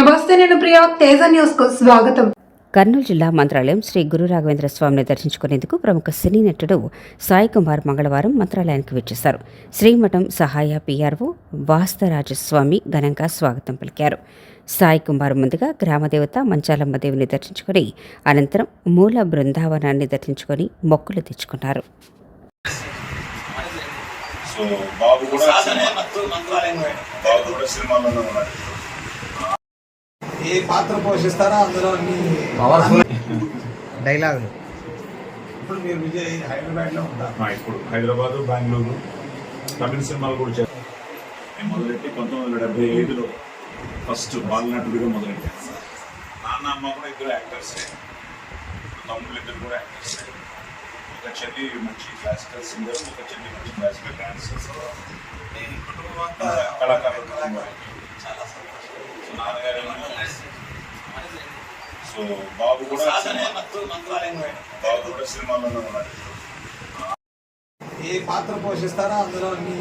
నమస్తే నేను ప్రియా తేజ న్యూస్కు స్వాగతం. కర్నూలు జిల్లా మంత్రాలయం శ్రీ గురు రాఘవేంద్ర స్వామిని దర్శించుకునేందుకు ప్రముఖ సినీ నటుడు సాయి కుమార్ మంగళవారం మంత్రాలయానికి వచ్చేశారు. శ్రీమఠం సహాయ పిఆర్ఓ వాస్తరాజస్వామి ఘనంగా స్వాగతం పలికారు. సాయి కుమార్ ముందుగా గ్రామదేవత మంచాలమ్మ దేవిని దర్శించుకుని అనంతరం మూల బృందావనాన్ని దర్శించుకొని మొక్కులు తెచ్చుకున్నారు. సో బాబు కూడా బాబు కూడా సినిమాలలో ఉన్నాడు ఏ పాత్ర పోషిస్తారో అందులో అన్ని డైలాగులు. ఇప్పుడు మీరు విజయ్ హైదరాబాద్లో ఉంటారు ఇప్పుడు హైదరాబాద్ బెంగళూరు తమిళ సినిమాలు కూడా చేస్తాను నేను మొదలెట్టి పంతొమ్మిది వందల డెబ్బై ఐదులో ఫస్ట్ బాలనటుడిగా మొదలెట్టాను నాన్న అమ్మ కూడా ఇద్దరు యాక్టర్సే తమ్ముళ్ళు ఇద్దరు కూడా యాక్టర్సే ఒక చెల్లి మంచి క్లాసికల్ సింగర్ ఒక చెల్లి మంచి క్లాసికల్ డాన్సర్ ఈ కుటుంబం అంతా కళాకారులు కుటుంబం. చాలా సంతోషం. సో నాన్నగారు సో బాబు కూడా. బాబు కూడా సినిమాలలో ఉన్నాడు ఏ పాత్ర పోషిస్తారో అందులో అన్ని